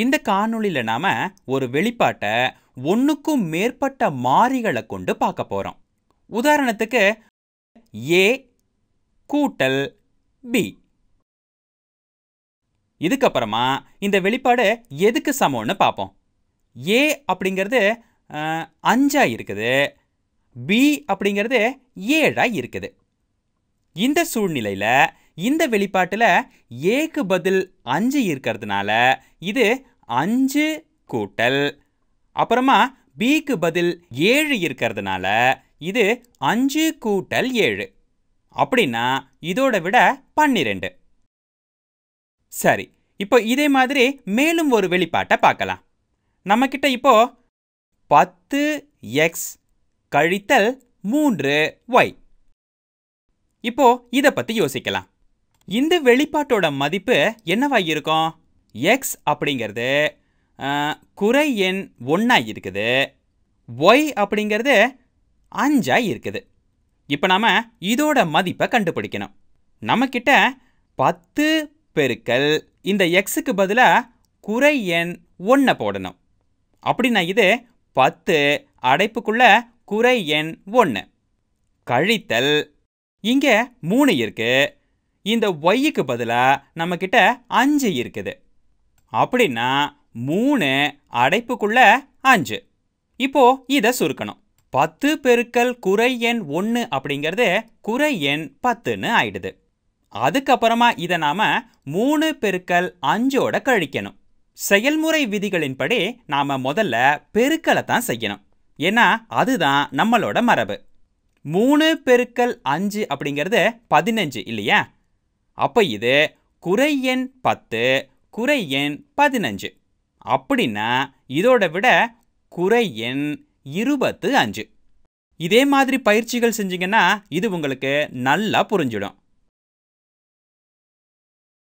இந்த காணொளியில் நாம் ஒரு வெளிப்பாட்டை ஒன்றுக்கும் மேற்பட்ட மாறிகளை கொண்டு பார்க்க போகிறோம் உதாரணத்துக்கு ஏ கூட்டல் பி. இதுக்கப்புறமா இந்த வெளிப்பாடு எதுக்கு சமம்னு பார்ப்போம். ஏ அப்படிங்கிறது அஞ்சாக இருக்குது பி அப்படிங்கிறது ஏழாக இருக்குது. இந்த சூழ்நிலையில் இந்த வெளிப்பாட்டில் ஏக்கு பதில் அஞ்சு இருக்கிறதுனால இது அஞ்சு கூட்டல். அப்புறமா பிக்கு பதில் ஏழு இருக்கிறதுனால இது அஞ்சு கூட்டல் ஏழு. அப்படின்னா இதோட விட பன்னிரெண்டு. சரி இப்போ இதே மாதிரி மேலும் ஒரு வெளிப்பாட்டை பார்க்கலாம். நம்மக்கிட்ட இப்போ பத்து எக்ஸ் கழித்தல் மூன்று ஒய். இப்போ இதை பற்றி யோசிக்கலாம். இந்த வெளிப்பாட்டோட மதிப்பு என்னவா இருக்கும்? எக்ஸ் அப்படிங்கிறது குறை எண் ஒன்றாக இருக்குது. ஒய் அப்படிங்கிறது அஞ்சாக இருக்குது. இப்போ நாம் இதோட மதிப்பை கண்டுபிடிக்கணும். நம்மக்கிட்ட பத்து பெருக்கல் இந்த எக்ஸுக்கு பதிலாக குறை எண் ஒன்றை போடணும். அப்படின்னா இது பத்து அடைப்புக்குள்ள குறை எண் ஒன்று கழித்தல் இங்கே மூணு இருக்குது இந்த ஒய்யுக்கு பதிலாக நம்மக்கிட்ட அஞ்சு இருக்குது. அப்படின்னா மூணு அடைப்புக்குள்ள அஞ்சு. இப்போ இதை சுருக்கணும். பத்து பெருக்கல் குறை எண் ஒன்று அப்படிங்கிறது குறை எண் பத்துன்னு ஆயிடுது. அதுக்கப்புறமா இதை நாம மூணு பெருக்கல் அஞ்சோட கழிக்கணும். செயல்முறை விதிகளின்படி நாம முதல்ல பெருக்கலை தான் செய்யணும். ஏன்னா அதுதான் நம்மளோட மரபு. மூணு பெருக்கல் அஞ்சு அப்படிங்கிறது பதினஞ்சு இல்லையா? அப்போ இது குறை எண் பத்து குறை எண் பதினஞ்சு. அப்படின்னா இதோட விட குறை எண் இருபத்து அஞ்சு. இதே மாதிரி பயிற்சிகள் செஞ்சீங்கன்னா இது உங்களுக்கு நல்லா புரிஞ்சிடும்.